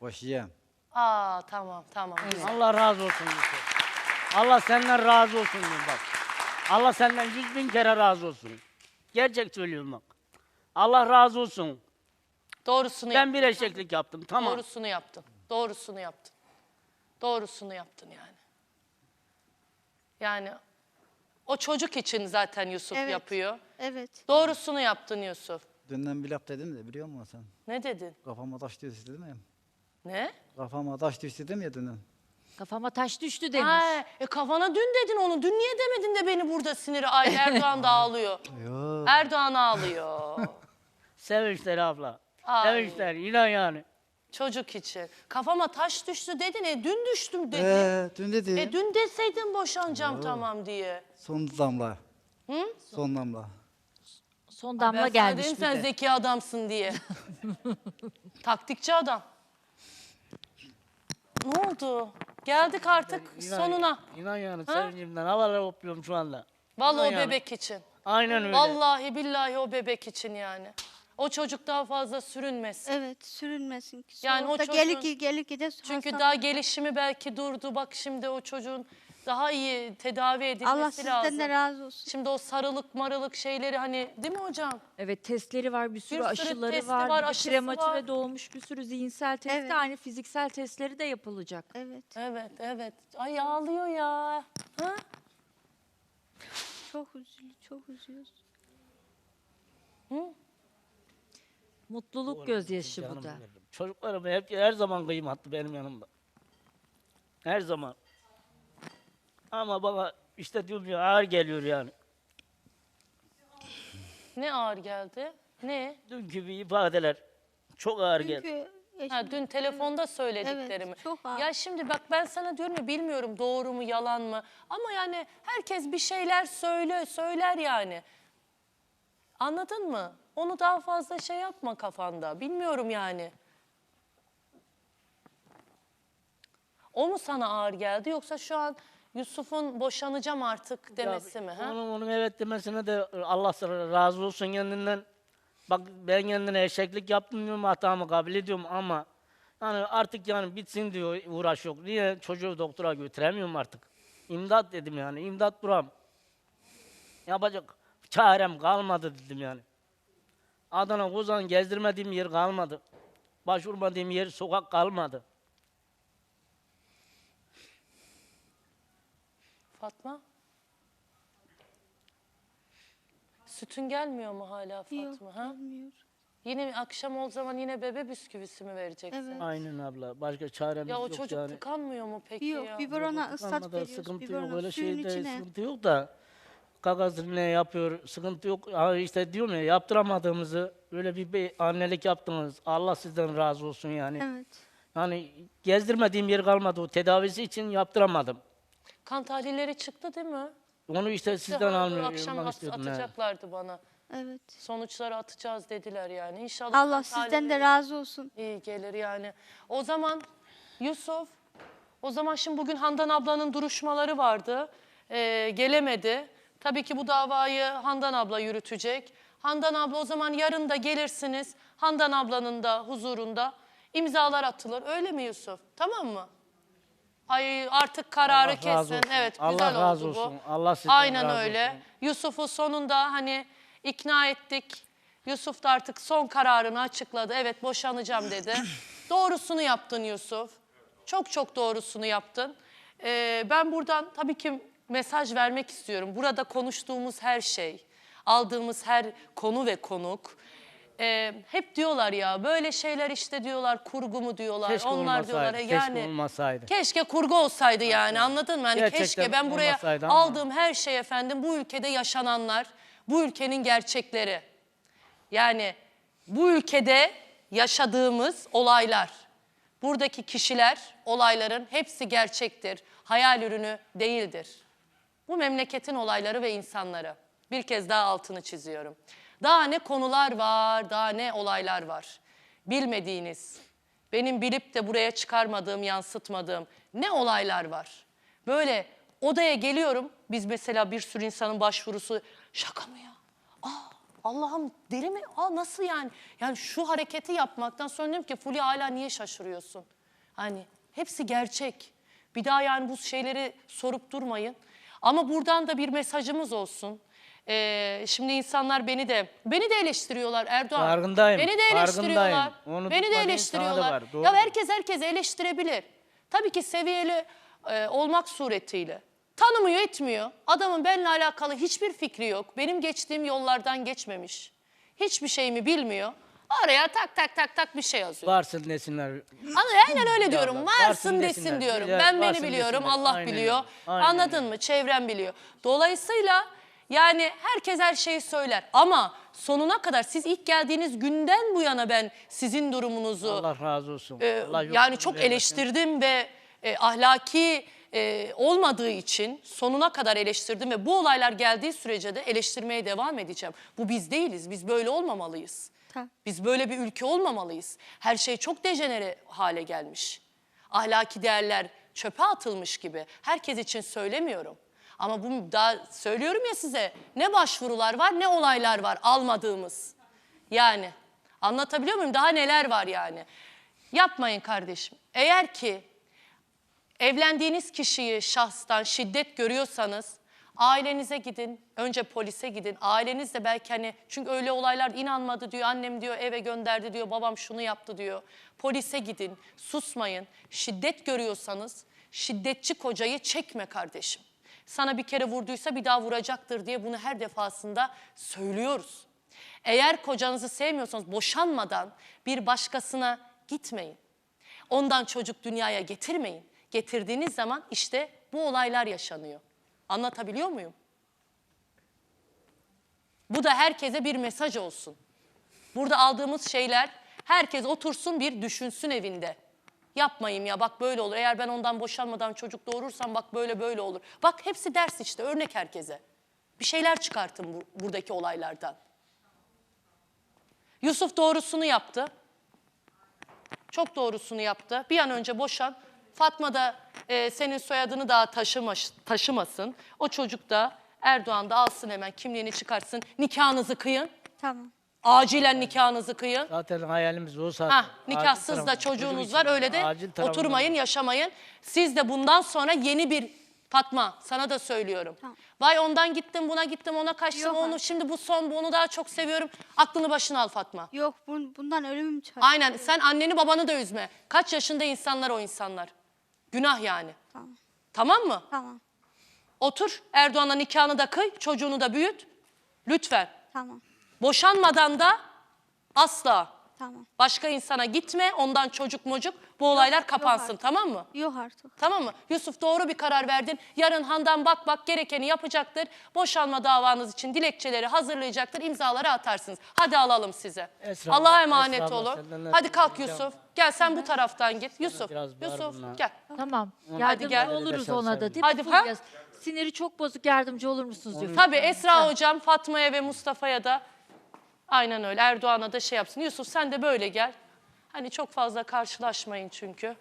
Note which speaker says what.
Speaker 1: Boşayacağım.
Speaker 2: Aa tamam tamam güzel.
Speaker 3: Allah razı olsun Yusuf. Allah senden razı olsun diyorum bak. Allah senden yüz bin kere razı olsun. Gerçek söylüyorum bak. Allah razı olsun.
Speaker 2: Doğrusunu
Speaker 3: Ben
Speaker 2: yaptın.
Speaker 3: bir eşeklik yaptım tamam.
Speaker 2: Doğrusunu yaptın. Doğrusunu yaptın. Doğrusunu yaptın yani. Yani o çocuk için zaten Yusuf
Speaker 4: Evet.
Speaker 2: yapıyor.
Speaker 4: Evet.
Speaker 2: Doğrusunu yaptın Yusuf.
Speaker 1: Dünden bir laf dedim de biliyor musun sen?
Speaker 2: Ne dedin?
Speaker 1: Kafama taş düştü dedim ya.
Speaker 2: Ne?
Speaker 1: Kafama taş düştü ya dünden.
Speaker 5: Kafama taş düştü demiş.
Speaker 2: Ha, e kafana dün dedin onu. Dün niye demedin de beni burada siniri? Ay Erdoğan da ağlıyor.
Speaker 1: Yok.
Speaker 2: Erdoğan ağlıyor.
Speaker 3: Sevinçler abla.
Speaker 2: Ay.
Speaker 3: Sevinçler inan yani.
Speaker 2: Çocuk için. Kafama taş düştü dedin. E dün düştüm dedin.
Speaker 1: Ee, dün dedi.
Speaker 2: E dün deseydin boşanacağım tamam diye.
Speaker 1: Son damla.
Speaker 2: Hı?
Speaker 1: Son damla.
Speaker 5: Son
Speaker 2: Ben
Speaker 5: damla
Speaker 2: sana
Speaker 5: gelmiş
Speaker 2: dedim
Speaker 5: bir
Speaker 2: sen zeki adamsın diye. Taktikçi adam. Ne oldu? Geldik artık
Speaker 3: İnan-
Speaker 2: sonuna.
Speaker 3: İnan yani sevincimden havalara hopluyorum şu anda.
Speaker 2: Vallahi o
Speaker 3: İnan yani.
Speaker 2: bebek için.
Speaker 3: Aynen öyle.
Speaker 2: Vallahi billahi o bebek için yani. O çocuk daha fazla sürünmesin.
Speaker 4: Evet sürünmesin ki.
Speaker 2: Yani o
Speaker 4: Soğukta
Speaker 2: çocuğun-
Speaker 4: gelir ki gelir ki de
Speaker 2: Çünkü daha gelişimi belki durdu. Bak şimdi o çocuğun daha iyi tedavi edilmesi
Speaker 4: Allah
Speaker 2: lazım.
Speaker 4: sizden de razı olsun.
Speaker 2: Şimdi o sarılık marılık şeyleri hani değil mi hocam?
Speaker 5: Evet testleri var, bir sürü,
Speaker 2: sürü
Speaker 5: aşıları
Speaker 2: testi
Speaker 5: var,
Speaker 2: var,
Speaker 5: bir
Speaker 2: aşısı
Speaker 5: prematüre
Speaker 2: var.
Speaker 5: doğmuş bir sürü zihinsel testi,
Speaker 4: Evet.
Speaker 5: aynı fiziksel testleri de yapılacak.
Speaker 4: Evet.
Speaker 2: Evet evet. Ay ağlıyor ya. Ha?
Speaker 4: Çok üzülü, çok üzüyoruz.
Speaker 5: Mutluluk gözyaşı bu
Speaker 3: Canım
Speaker 5: da.
Speaker 3: Çocuklarım hep her zaman kıymetli benim yanımda. Her zaman. Ama bana işte diyorum ya ağır geliyor yani.
Speaker 2: Ne ağır geldi? Ne?
Speaker 3: Dünkü bir ifadeler çok ağır geldi.
Speaker 4: Çünkü eşim-
Speaker 2: Ha, dün telefonda söylediklerimi.
Speaker 4: Evet, çok ağır.
Speaker 2: Ya şimdi bak ben sana diyorum ya bilmiyorum doğru mu yalan mı. Ama yani herkes bir şeyler söyle söyler yani. Anladın mı? Onu daha fazla şey yapma kafanda. Bilmiyorum yani. O mu sana ağır geldi yoksa şu an Yusuf'un boşanacağım artık demesi mi? Ha?
Speaker 3: Onun, onun evet demesine de Allah razı olsun kendinden. Bak ben kendine eşeklik yaptım diyorum hatamı kabul ediyorum ama yani artık yani bitsin diyor uğraş yok. Niye çocuğu doktora götüremiyorum artık. İmdat dedim yani imdat buram. Yapacak çarem kalmadı dedim yani. Adana Kozan gezdirmediğim yer kalmadı. Başvurmadığım yer sokak kalmadı.
Speaker 2: Fatma? Sütün gelmiyor mu hala
Speaker 4: Yok,
Speaker 2: Fatma? Ha?
Speaker 4: bilmiyor.
Speaker 2: Yine akşam o zaman yine bebe bisküvisi mi vereceksin?
Speaker 4: Evet.
Speaker 3: Aynen abla. Başka çaremiz
Speaker 2: Ya o
Speaker 3: yok
Speaker 2: çocuk
Speaker 3: yani.
Speaker 2: tıkanmıyor mu peki
Speaker 4: Yok,
Speaker 2: ya?
Speaker 4: biberona
Speaker 3: Yok,
Speaker 4: ıslat
Speaker 3: tıkanmada
Speaker 4: veriyoruz.
Speaker 3: Sıkıntı yok
Speaker 4: Biberona
Speaker 3: öyle
Speaker 4: suyun
Speaker 3: şeyde
Speaker 4: içine.
Speaker 3: sıkıntı yok da kakasını ne yapıyor sıkıntı yok. Ha işte diyorum ya yaptıramadığımızı öyle bir, bir annelik yaptınız. Allah sizden razı olsun yani.
Speaker 4: Evet.
Speaker 3: Yani gezdirmediğim yer kalmadı o tedavisi için yaptıramadım.
Speaker 2: Kan tahlilleri çıktı değil mi?
Speaker 3: Onu işte sizden almıyorum.
Speaker 2: Akşam at-
Speaker 3: istiyordum, he.
Speaker 2: atacaklardı bana.
Speaker 4: Evet.
Speaker 2: Sonuçları atacağız dediler yani. İnşallah
Speaker 4: Allah
Speaker 2: kan
Speaker 4: sizden de razı olsun.
Speaker 2: iyi gelir yani. O zaman Yusuf, o zaman şimdi bugün Handan ablanın duruşmaları vardı. Ee, gelemedi. Tabii ki bu davayı Handan abla yürütecek. Handan abla o zaman yarın da gelirsiniz. Handan ablanın da huzurunda imzalar atılır. Öyle mi Yusuf? Tamam mı? Ay artık kararı
Speaker 3: Allah razı
Speaker 2: kesin.
Speaker 3: olsun.
Speaker 2: Evet
Speaker 3: Allah
Speaker 2: güzel
Speaker 3: razı
Speaker 2: oldu bu.
Speaker 3: olsun. Allah sizden
Speaker 2: Aynen
Speaker 3: razı
Speaker 2: öyle.
Speaker 3: olsun.
Speaker 2: Yusuf'u sonunda hani ikna ettik. Yusuf da artık son kararını açıkladı. Evet boşanacağım dedi. Doğrusunu yaptın Yusuf. Çok çok doğrusunu yaptın. Ee, ben buradan tabii ki mesaj vermek istiyorum. Burada konuştuğumuz her şey, aldığımız her konu ve konuk. Ee, hep diyorlar ya böyle şeyler işte diyorlar kurgu mu diyorlar.
Speaker 3: Keşke
Speaker 2: Onlar
Speaker 3: olmasaydı,
Speaker 2: diyorlar
Speaker 3: keşke
Speaker 2: yani
Speaker 3: olmasaydı.
Speaker 2: Keşke kurgu olsaydı yani anladın mı? Hani
Speaker 3: Gerçekten
Speaker 2: keşke ben buraya
Speaker 3: olmasaydı ama.
Speaker 2: aldığım her şey efendim bu ülkede yaşananlar, bu ülkenin gerçekleri. Yani bu ülkede yaşadığımız olaylar, buradaki kişiler, olayların hepsi gerçektir. Hayal ürünü değildir. Bu memleketin olayları ve insanları. Bir kez daha altını çiziyorum. Daha ne konular var, daha ne olaylar var. Bilmediğiniz, benim bilip de buraya çıkarmadığım, yansıtmadığım ne olaylar var. Böyle odaya geliyorum, biz mesela bir sürü insanın başvurusu şaka mı ya? Aa Allah'ım deli mi? Aa nasıl yani? Yani şu hareketi yapmaktan sonra diyorum ki Fulya hala niye şaşırıyorsun? Hani hepsi gerçek. Bir daha yani bu şeyleri sorup durmayın. Ama buradan da bir mesajımız olsun. Ee, şimdi insanlar beni de beni de eleştiriyorlar Erdoğan.
Speaker 3: Farkındayım,
Speaker 2: Beni de eleştiriyorlar.
Speaker 3: Onu
Speaker 2: Beni de eleştiriyorlar.
Speaker 3: var, doğru.
Speaker 2: Ya herkes herkese eleştirebilir. Tabii ki seviyeli e, olmak suretiyle. Tanımıyor, etmiyor. Adamın benimle alakalı hiçbir fikri yok. Benim geçtiğim yollardan geçmemiş. Hiçbir şeyimi bilmiyor. Oraya tak tak tak tak bir şey yazıyor.
Speaker 3: Varsın desinler.
Speaker 2: Ama aynen öyle diyorum. Varsın,
Speaker 3: varsın
Speaker 2: desin
Speaker 3: desinler.
Speaker 2: diyorum. Ben beni
Speaker 3: varsın
Speaker 2: biliyorum,
Speaker 3: desinler.
Speaker 2: Allah
Speaker 3: Aynen
Speaker 2: biliyor.
Speaker 3: Aynen
Speaker 2: Anladın mı? Çevrem biliyor. Dolayısıyla yani herkes her şeyi söyler. Ama sonuna kadar siz ilk geldiğiniz günden bu yana ben sizin durumunuzu
Speaker 3: Allah razı olsun.
Speaker 2: ee,
Speaker 3: Allah
Speaker 2: yani çok eleştirdim ve e, ahlaki e, olmadığı için sonuna kadar eleştirdim ve bu olaylar geldiği sürece de eleştirmeye devam edeceğim. Bu biz değiliz. Biz böyle olmamalıyız. Biz böyle bir ülke olmamalıyız. Her şey çok dejenere hale gelmiş. Ahlaki değerler çöpe atılmış gibi. Herkes için söylemiyorum. Ama bu daha söylüyorum ya size ne başvurular var ne olaylar var almadığımız. Yani anlatabiliyor muyum? Daha neler var yani. Yapmayın kardeşim. Eğer ki evlendiğiniz kişiyi şahstan şiddet görüyorsanız ailenize gidin. Önce polise gidin. Aileniz de belki hani çünkü öyle olaylar inanmadı diyor. Annem diyor eve gönderdi diyor. Babam şunu yaptı diyor. Polise gidin. Susmayın. Şiddet görüyorsanız şiddetçi kocayı çekme kardeşim. Sana bir kere vurduysa bir daha vuracaktır diye bunu her defasında söylüyoruz. Eğer kocanızı sevmiyorsanız boşanmadan bir başkasına gitmeyin. Ondan çocuk dünyaya getirmeyin. Getirdiğiniz zaman işte bu olaylar yaşanıyor. Anlatabiliyor muyum? Bu da herkese bir mesaj olsun. Burada aldığımız şeyler herkes otursun bir düşünsün evinde. Yapmayayım ya bak böyle olur. Eğer ben ondan boşanmadan çocuk doğurursam bak böyle böyle olur. Bak hepsi ders işte örnek herkese. Bir şeyler çıkartın bu, buradaki olaylardan. Yusuf doğrusunu yaptı. Çok doğrusunu yaptı. Bir an önce boşan. Fatma da e, senin soyadını daha taşımaş, taşımasın. O çocuk da Erdoğan da alsın hemen kimliğini çıkartsın. Nikahınızı kıyın.
Speaker 4: Tamam.
Speaker 2: Acilen nikahınızı kıyın.
Speaker 3: Zaten hayalimiz o zaten.
Speaker 2: Ha,
Speaker 3: Acil
Speaker 2: nikahsız da
Speaker 3: tarafı-
Speaker 2: çocuğunuz var
Speaker 3: için
Speaker 2: öyle de
Speaker 3: acil
Speaker 2: oturmayın, yaşamayın. Siz de bundan sonra yeni bir Fatma sana da söylüyorum.
Speaker 4: Tamam.
Speaker 2: Vay ondan gittim, buna gittim, ona kaçtım,
Speaker 4: Yok
Speaker 2: onu
Speaker 4: artık.
Speaker 2: şimdi bu son, bunu daha çok seviyorum. Aklını başına al Fatma.
Speaker 4: Yok bun, bundan ölümüm çıkar.
Speaker 2: Aynen sen anneni babanı da üzme. Kaç yaşında insanlar o insanlar. Günah yani.
Speaker 4: Tamam.
Speaker 2: Tamam mı?
Speaker 4: Tamam.
Speaker 2: Otur Erdoğan'la nikahını da kıy, çocuğunu da büyüt. Lütfen.
Speaker 4: Tamam.
Speaker 2: Boşanmadan da asla
Speaker 4: Tamam.
Speaker 2: başka insana gitme, ondan çocuk mocuk bu olaylar kapansın
Speaker 4: artık.
Speaker 2: tamam mı?
Speaker 4: Yok artık.
Speaker 2: Tamam mı? Yusuf doğru bir karar verdin. Yarın Handan bak bak gerekeni yapacaktır. Boşanma davanız için dilekçeleri hazırlayacaktır. imzaları atarsınız. Hadi alalım size.
Speaker 3: Esra
Speaker 2: Allah'a
Speaker 3: abla,
Speaker 2: emanet
Speaker 3: Esra abla,
Speaker 2: olun.
Speaker 3: senden
Speaker 2: Hadi kalk Yusuf. Gel sen bu taraftan git. Yusuf.
Speaker 3: biraz bağır
Speaker 2: Yusuf gel.
Speaker 5: Tamam.
Speaker 2: Hadi
Speaker 5: Yardımcı
Speaker 2: gel.
Speaker 5: oluruz
Speaker 3: Hadi
Speaker 5: ona da
Speaker 3: sen-
Speaker 5: değil mi
Speaker 2: Hadi, ha?
Speaker 5: Fulya? Siniri çok bozuk yardımcı olur musunuz diyor.
Speaker 2: Tabii Esra hocam Fatma'ya ve Mustafa'ya da aynen öyle Erdoğan'a da şey yapsın. Yusuf sen de böyle gel. Hani çok fazla karşılaşmayın çünkü.